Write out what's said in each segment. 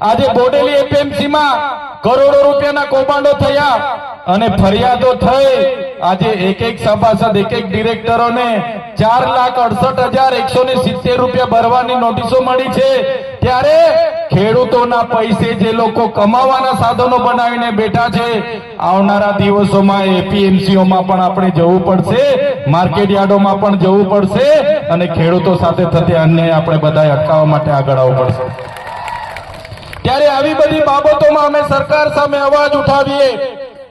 આજે બોડેલી એપીએમસી માં કરોડો રૂપિયાના કૌભાંડો થયા અને ફરિયાદો થઈ. આજે એક એક સભાસદ એક એક ડિરેક્ટરોને ચાર લાખ અડસઠ હજાર એકસો ને સિત્તેર રૂપિયા ભરવાની નોટિસો મળી છે. ત્યારે ખેડૂતોના પૈસે જે લોકો કમાવાના સાધનો બનાવીને બેઠા છે આવનારા દિવસોમાં એપીએમસીઓમાં પણ આપણે જવું પડશે માર્કેટ યાર્ડોમાં પણ જવું પડશે અને ખેડૂતો સાથે થતી અન્યાય આપણે બધા અટકાવવા માટે આગળ આવવું પડશે. ત્યારે આવી બધી બાબતોમાં અમે સરકાર સામે અવાજ ઉઠાવીએ.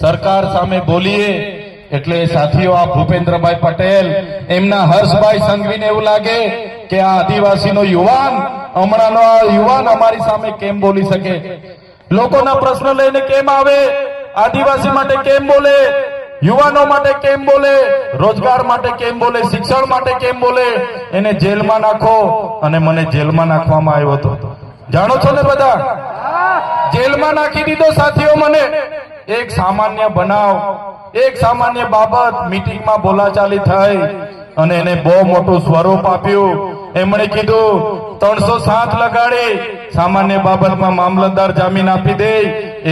સરકાર સામે બોલીએ. એટલે સાથીઓ, આ ભૂપેન્દ્રભાઈ પટેલ, એમના હર્ષભાઈ સંઘવીને એવું લાગે કે આ આદિવાસીનો યુવાન, હમણાંનો આ યુવાન અમારી સામે કેમ બોલી શકે? લોકોના પ્રશ્ન લઈને કેમ આવે? આદિવાસી માટે કેમ બોલે? યુવાનો માટે કેમ બોલે? રોજગાર માટે કેમ બોલે? શિક્ષણ માટે કેમ બોલે? એને જેલમાં નાખો અને મને જેલમાં નાખવામાં આવ્યો હતો. જાણો છો ને બધા? જેલમાં નાખી દીધો સાથીઓ મને. એક સામાન્ય બનાવ, એક સામાન્ય બાબત મીટિંગમાં બોલાચાલી થઈ અને એને બહુ મોટું સ્વરૂપ આપ્યું. એમણે કીધું, ત્રણસો સાત લગાડી, સામાન્ય બાબતમાં મામલતદાર જામીન આપી દે.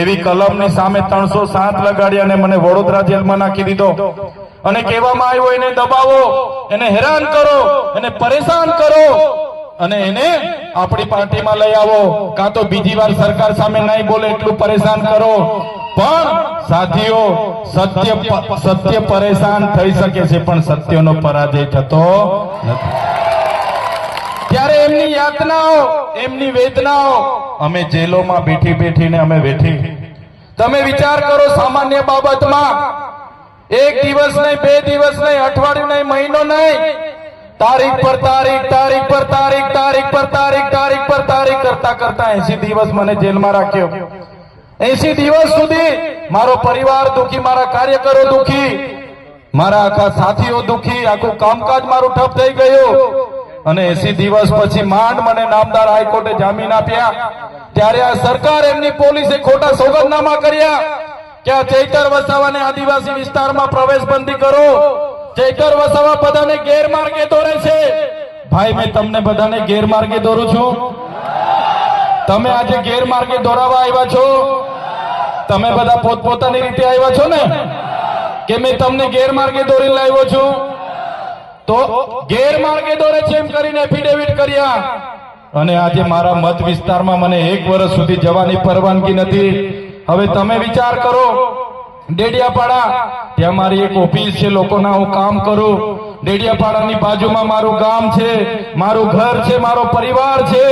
એવી કલમની સામે ત્રણસો સાત લગાડી અને મને વડોદરા જેલમાં નાખી દીધો. અને કહેવામાં આવ્યો, એને દબાવો, એને હેરાન કરો, એને પરેશાન કરો. અને એને આપણી પાર્ટીમાં લઈ આવો. કાં તો બીજી વાર સરકાર સામે નહીં બોલે એટલું પરેશાન કરો. પણ સાથીઓ, સત્ય સત્ય પરેશાન થઈ શકે છે, પણ સત્યનો પરાજય થતો નથી. ત્યારે એમની યાતનાઓ, એમની વેદનાઓ અમે જેલોમાં બેઠી બેઠીને અમે વેઠી. તમે વિચાર કરો સામાન્ય બાબતમાં, એક દિવસ નહીં, બે દિવસ નહીં, અઠવાડિયું નહીં, મહિનો નહીં તારીખ પર તારીખ તારીખ પર તારીખ તારીખ પર તારીખ તારીખ પર તારીખ કરતા કરતા એસી દિવસ મને જેલમાં રાખ્યો. એસી દિવસ સુધી મારો પરિવાર દુખી, મારા કાર્યકરો દુખી, મારા આખા સાથીઓ દુખી, આખું કામકાજ મારું ઠપ થઈ ગયું. અને એસી દિવસ પછી માંડ મને નામદાર હાઈકોર્ટે જામીન આપ્યા. ત્યારે આ સરકાર એમની પોલીસે ખોટા સોગંદનામા કર્યા. કે આ ચૈતર વસાવાને આદિવાસી વિસ્તારમાં પ્રવેશ બંધી કરો. ચૈતર વસાવા, બધાને ગેરમાર્ગે દોરે છે. ભાઈ, મેં તમને બધાને ગેરમાર્ગે દોરું છું. તમે આજે ગેરમાર્ગે દોરાવા આવ્યા છો. તમે બધા પોતપોતાની રીતે આવ્યા છો ને? કે મેં તમને ગેરમાર્ગે દોરી લાવ્યો છું? તો ગેરમાર્ગે દોરે છે એમ કરીને એફિડેવિટ કર્યા. અને આજે મારા મત વિસ્તારમાં મને એક વર્ષ સુધી જવાની પરવાનગી નથી. હવે તમે વિચાર કરો ડેડિયાપાડા, ત્યાં મારી એક ઓફિસ છે, લોકોના હું કામ કરું. ડેડિયાપાડાની બાજુમાં મારું ગામ છે, મારું ઘર છે, મારો પરિવાર છે.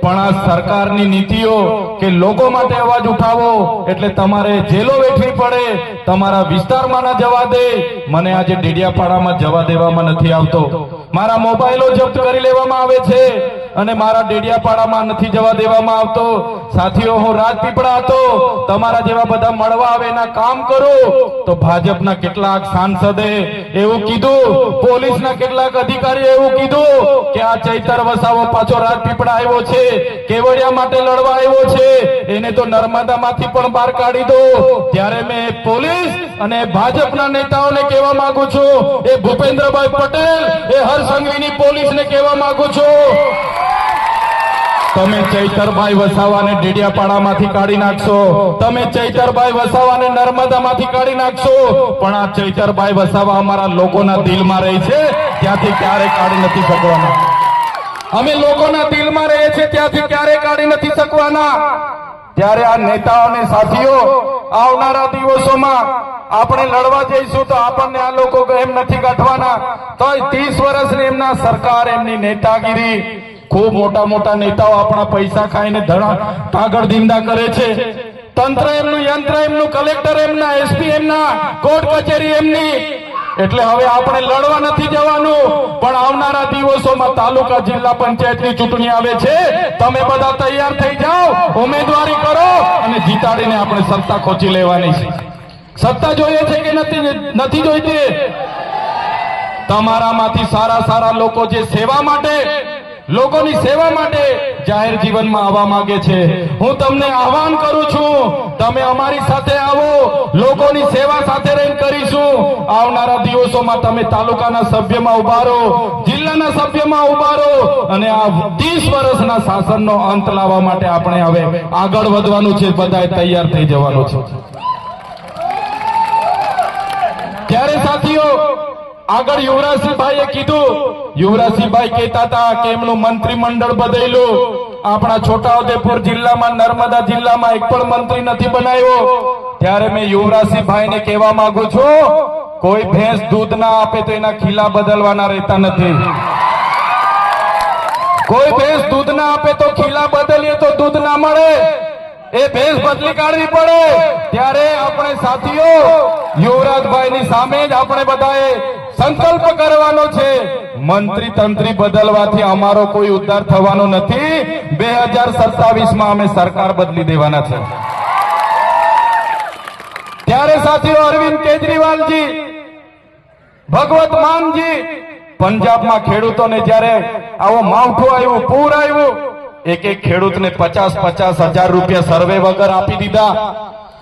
પણ આ સરકારની નીતિઓ કે લોકો માટે અવાજ ઉઠાવો, એટલે તમારે જેલો વેઠવી પડે, તમારા વિસ્તારમાં ના જવા દે. મને આજે ડેડિયાપાડામાં જવા દેવામાં નથી આવતો. મારા મોબાઈલો જપ્ત કરી લેવામાં આવે છે. અને મારા ડેડિયાપાડામાં નથી જવા દેવામાં આવતો. સાથીઓ, હું રાજપીપળા હતો. તમારા જેવા બધા મળવા આવે એના કામ કરો. તો ભાજપના કેટલાક સાંસદે એવું કીધું, પોલીસના કેટલાક અધિકારીએ એવું કીધું કે આ ચૈતર વસાવો પાછો રાજપીપળા આવ્યો છે, કેવડિયા માટે લડવા આવ્યો છે. એને તો નર્મદામાંથી પણ બહાર કાઢી દો. ત્યારે મેં પોલીસ અને ભાજપના નેતાઓને કહેવા માંગુ છું, એ ભૂપેન્દ્રભાઈ પટેલ, એ હરસંઘવીની પોલીસને કહેવા માંગુ છું. તમે ચૈતરભાઈ વસાવાને ડેડિયાપાડામાંથી કાઢી નાખશો. તમે ચૈતરભાઈ વસાવાને નર્મદામાંથી કાઢી નાખશો. પણ આ ચૈતરભાઈ વસાવા અમારા લોકોના દિલમાં રહે છે. ત્યાંથી ક્યારેય કાઢી નથી શકવાના? અમે લોકોના દિલમાં રહે છે ત્યાંથી ક્યારેય કાઢી નથી શકવાના? ત્યારે આ નેતાઓ અને સાથીઓ આવનારા દિવસોમાં આપણે લડવા જઈશું તો આપણને આ લોકો એમ નથી કાઢવાના તો ત્રીસ વર્ષની એમના સરકાર, એમની નેતાગીરી ખૂબ મોટા મોટા નેતાઓ આપણા પૈસા ખાઈને ધણા કાગળ ધીંદા કરે છે. તંત્ર એમનું, યંત્ર એમનું, કલેક્ટર એમના એસપી એમના, કોર્ટ કચેરી એમની. એટલે હવે આપણે લડવા નથી જવાનું. પણ આવનારા દિવસોમાં તાલુકા જિલ્લા પંચાયતની ચૂંટણી આવે છે. તમે બધા તૈયાર થઈ જાઓ, ઉમેદવારી કરો અને જીતાડીને આપણે સત્તા ખોચી લેવાની છે. સત્તા જોઈએ છે કે નથી નથી જોઈતી? તમારામાંથી સારા સારા લોકો જે સેવા માટે લોકોની સેવા માટે જાહેર જીવનમાં આવવા માંગે છે. હું તમને આહવાન કરું છું, તમે અમારી સાથે આવો, લોકોની સેવા સાથે રહીને કરીશું. આવનારા દિવસોમાં તમે તાલુકાના સભ્યમાં ઊભા રહો, જિલ્લાના સભ્યમાં ઊભા રહો અને આ ત્રીસ વર્ષના શાસનનો અંત લાવવા માટે આપણે હવે આગળ વધવાનું છે, બધાએ તૈયાર થઈ જવાનું છે. ત્યારે સાથીઓ આગળ યુવરાજસિંહભાઈએ કીધું, યુવરાજસિંહભાઈ કહેતા હતા કે એમનું મંત્રીમંડળ બદલ્યું. આપણા છોટાઉદેપુર જિલ્લામાં, નર્મદા જિલ્લામાં એક પણ મંત્રી નથી બનાવ્યો. ત્યારે મેં યુવરાજસિંહભાઈને કહેવા માંગુ છું, કોઈ ભેંસ દૂધ ના આપે તો એના ખીલા બદલવાના રહેતા નથી. કોઈ ભેંસ દૂધ ના આપે તો ખીલા બદલીએ તો દૂધ ના મળે. એ ભેંસ બદલી કાઢવી પડે. ત્યારે આપણે સાથીઓ, યુવરાજભાઈની સામે જ આપણે બધાએ સંકલ્પ કરવાનો છે. મંત્રી તંત્રી બદલવાથી અમારો કોઈ ઉદ્ધાર થવાનો નથી. બે માં અમે સરકાર બદલી દેવાના છે. ત્યારે સાથીઓ અરવિંદ કેજરીવાલજી, ભગવત માનજી, પંજાબમાં ખેડૂતોને જ્યારે આવો માવઠું આવ્યું, પૂર આવ્યું એક એક ખેડૂતને પચાસ પચાસ હજાર રૂપિયા સર્વે વગર આપી દીધા.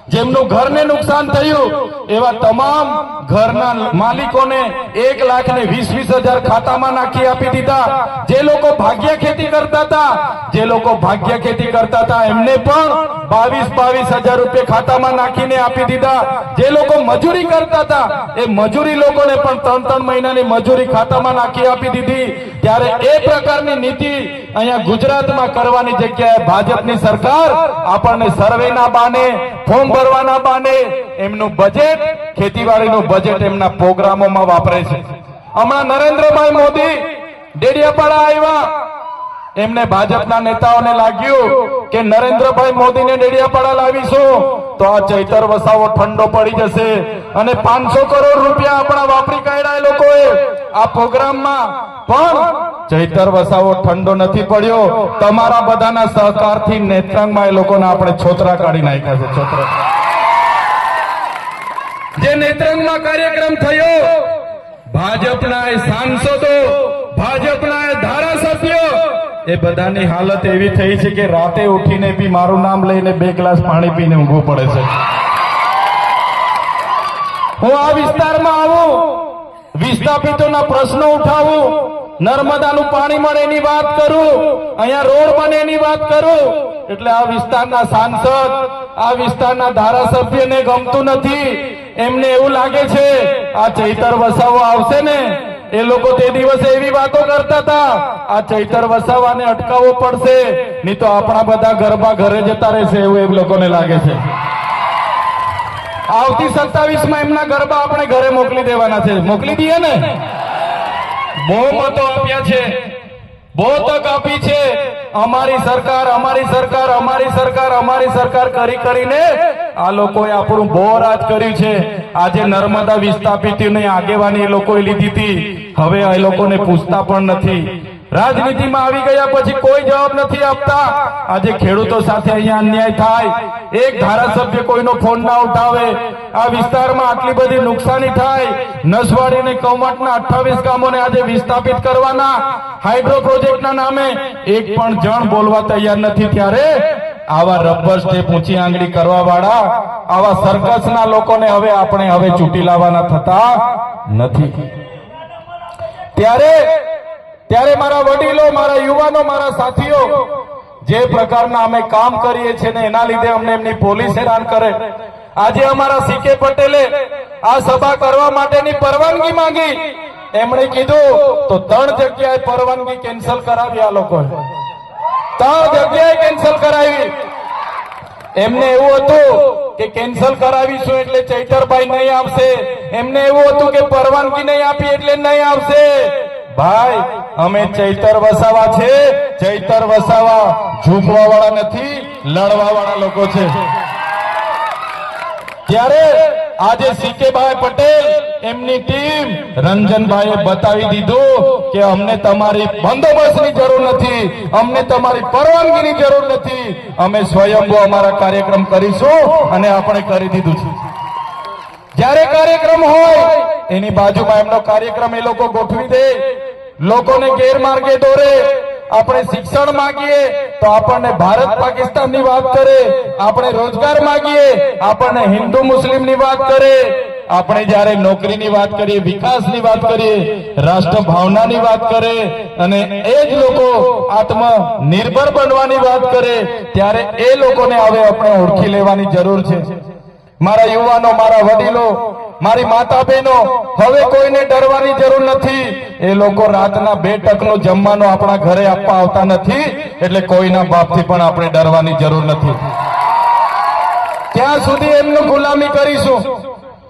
જેમનું ઘરને નુકસાન થયું, એવા તમામ ઘરના માલિકોને એક લાખ ને વીસ વીસ હજાર ખાતામાં નાખી આપી દીધા. જે લોકો ભાગ્ય ખેતી કરતા હતા, જે લોકો ભાગ્ય ખેતી કરતા હતા, એમને પણ બાવીસ બાવીસ હજાર રૂપિયા ખાતામાં નાખીને આપી દીધા. જે લોકો મજૂરી કરતા હતા, એ મજૂરી લોકોને પણ ત્રણ ત્રણ મહિનાની મજૂરી ખાતામાં નાખી આપી દીધી. ત્યારે એ પ્રકારની નીતિ અહીંયા ગુજરાતમાં કરવાની જગ્યાએ ભાજપની સરકાર આપણને સર્વેના બાને, ફોર્મ ભરવાના બાને, એમનું બજેટ ખેતીવાડીનું બજેટ એમના પ્રોગ્રામોમાં વાપરે છે. હમણાં નરેન્દ્રભાઈ મોદી ડેડિયાપાડા આવ્યા. એમને ભાજપના નેતાઓને લાગ્યું કે નરેન્દ્રભાઈ મોદીને ડેડિયાપાડા લાવીશું, તો આ ચૈતર વસાવો ઠંડો પડી જશે. અને પાંચસો કરોડ રૂપિયા આપણા વાપરી કાઢ્યા લોકોએ. આ પ્રોગ્રામમાં પણ ચૈતર વસાવો ઠંડો નથી પડ્યો. તમારા બધાના સહકારથી નેત્રાંગમાં એ લોકોને આપણે છોતરા કાઢી નાખ્યા છે, છોતરા. જે નેત્રંગમાં કાર્યક્રમ થયો, ભાજપના સાંસદો, ભાજપના ધારાસભ્યો, એ બધાની હાલત એવી થઈ છે કે રાતે ઉઠીને બી મારું નામ લઈને બે ગ્લાસ પાણી પીને ઊંઘવું પડે છે. હું આ વિસ્તારમાં આવું વિસ્થાપિતોના પ્રશ્નો ઉઠાવું, નર્મદાનું પાણી મળે એની વાત કરું, અહીંયા રોડ બને એની વાત કરું, એટલે આ વિસ્તારના સાંસદ, આ વિસ્તારના ધારાસભ્યને ગમતું નથી. એમને એવું લાગે છે, આ ચૈતર વસાવો આવશે ને? એ લોકો તે દિવસે એવી વાતો કરતા હતા, આ ચૈતર વસાવાને અટકાવવો પડશે, નહીં તો આપણા બધા ગરબા ઘરે જતા રહેશે એવું એમ લોકોને લાગે છે. આવતી સત્તાવીસમાં એમના ગરબા આપણે ઘરે મોકલી દેવાના છે. મોકલી દઈએ ને? બહુ મતો આપ્યા છે. બહુ તક આપી છે. અમારી સરકાર અમારી સરકાર અમારી સરકાર અમારી સરકાર કરી કરીને આ લોકોએ આપણું બહુ રાજ કર્યું છે. આજે નર્મદા વિસ્થાપિતની આગેવાની એ લોકોએ લીધી હતી. હવે એ લોકોને પૂછતા પણ નથી. રાજનીતિમાં આવી ગયા પછી કોઈ જવાબ નથી આપતા. આજે ખેડૂતો સાથે અહીંયા અન્યાય થાય. એક ધારાસભ્ય કોઈનો ફોન ના ઉઠાવે. આ વિસ્તારમાં આટલી બધી નુકસાની થાય. નસવાડી અને કૌમટના અઠ્ઠાવીસ ગામોને આજે વિસ્થાપિત કરવાના. હાઇડ્રો પ્રોજેક્ટના નામે એક પણ જણ બોલવા તૈયાર નથી ત્યારે આવા રબર સ્ટેપ ઊંચી આંગળી કરવા વાળા આવા સર્કસના લોકોને હવે આપણે હવે ચૂંટી લાવવાના થતા નથી. ત્યારે ત્યારે મારા વડીલો, મારા યુવાનો, મારા સાથીઓ, જે પ્રકારના અમે કામ કરીએ છીએ ને એના લીધે અમને એમની પોલીસ હેરાન કરે. આજે અમારા સીકે પટેલે આ સભા કરવા માટેની પરવાનગી માંગી. એમણે કીધું, તો ત્રણ જગ્યાએ પરવાનગી કેન્સલ કરાવી આ લોકોએ. ત્રણ જગ્યાએ કેન્સલ કરાવી. એમને એવું હતું કે કેન્સલ કરાવીશું એટલે ચૈતરભાઈ નહીં આવશે. એમને એવું હતું કે પરવાનગી નહીં આપી એટલે નહીં આવશે. ભાઈ અમે ચૈતર વસાવા છે. ચૈતર વસાવા ઝૂંપવા વાળા નથી લડવા વાળા લોકો છે. ત્યારે આજે સીકેભાઈ પટેલ એમની ટીમ રંજનભાઈએ બતાવી દીધું કે અમને તમારી બંદોબસ્તની જરૂર નથી, અમને તમારી પરવાનગીની જરૂર નથી. અમે સ્વયંભૂ અમારા કાર્યક્રમ કરીશું અને આપણે કરી દીધું છે. જ્યારે કાર્યક્રમ હોય, એની બાજુમાં એમનો કાર્યક્રમ એ લોકો ગોઠવી દે. લોકોને ગેરમાર્ગે દોરે, આપણે શિક્ષણ માંગીએ તો આપણને ભારત પાકિસ્તાનની વાત કરે, આપણે રોજગાર માંગીએ, આપણને હિન્દુ મુસ્લિમની વાત કરે, આપણે જ્યારે નોકરીની વાત કરીએ, વિકાસની વાત કરીએ રાષ્ટ્ર ભાવનાની વાત કરે, અને એ જ લોકો આત્મનિર્ભર બનવાની વાત કરે, ત્યારે એ લોકોને હવે આપણે ઓળખી લેવાની જરૂર છે. મારા યુવાનો, મારા વડીલો મારી માતા બહેનો હવે કોઈને ડરવાની જરૂર નથી. એ લોકો રાતના બે ટકનું જમવાનું આપણા ઘરે આપવા આવતા નથી, એટલે કોઈના બાપથી પણ આપણે ડરવાની જરૂર નથી. ક્યાં સુધી એમનું ગુલામી કરીશું.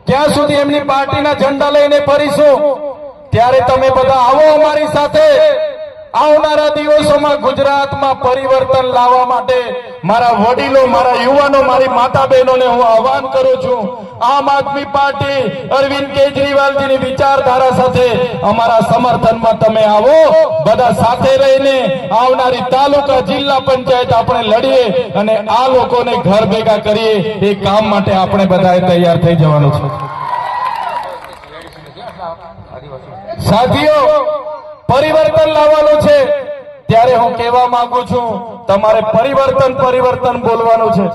ક્યાં સુધી એમની પાર્ટીના ઝંડા લઈને ફરીશું. ત્યારે તમે બધા આવો અમારી સાથે. આવનારા દિવસોમાં ગુજરાતમાં પરિવર્તન લાવવા માટે મારા વડીલો, મારા યુવાનો, મારી માતા બહેનોને હું આહવાન કરું છું. આમ આદમી પાર્ટી અરવિંદ કેજરીવાલજીની વિચારધારા સાથે અમારા સમર્થનમાં તમે આવો. બધા સાથે રહીને આવનારી તાલુકા જિલ્લા પંચાયત આપણે લડીએ અને આ લોકોને ઘર ભેગા કરીએ. એ કામ માટે આપણે બધાએ તૈયાર થઈ જવાનું છે. સાથીઓ પરિવર્તન લાવવાનું છે. ત્યારે હું કહેવા માંગુ છું, તમારે પરિવર્તન પરિવર્તન બોલવાનું છે.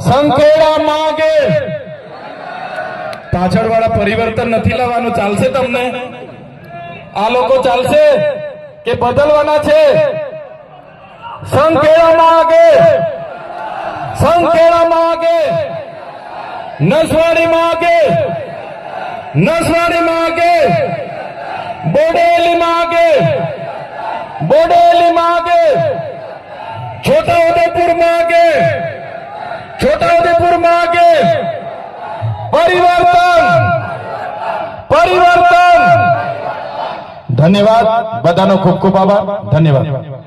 સંખેડા માંગે. પાછળ વાળા પરિવર્તન નથી લાવવાનું, ચાલશે તમને? આ લોકો ચાલશે કે બદલવાના છે? સંખેડા માંગે. સંખેડા માંગે. નસવાડી માંગે. નસવાડી માગે બોડેલી માગે બોડેલી માગે છોટા ઉદેપુર માગે. છોટા ઉદેપુર માગે. પરિવર્તન. પરિવર્તન. ધન્યવાદ. બધાનો ખૂબ ખૂબ આભાર. ધન્યવાદ.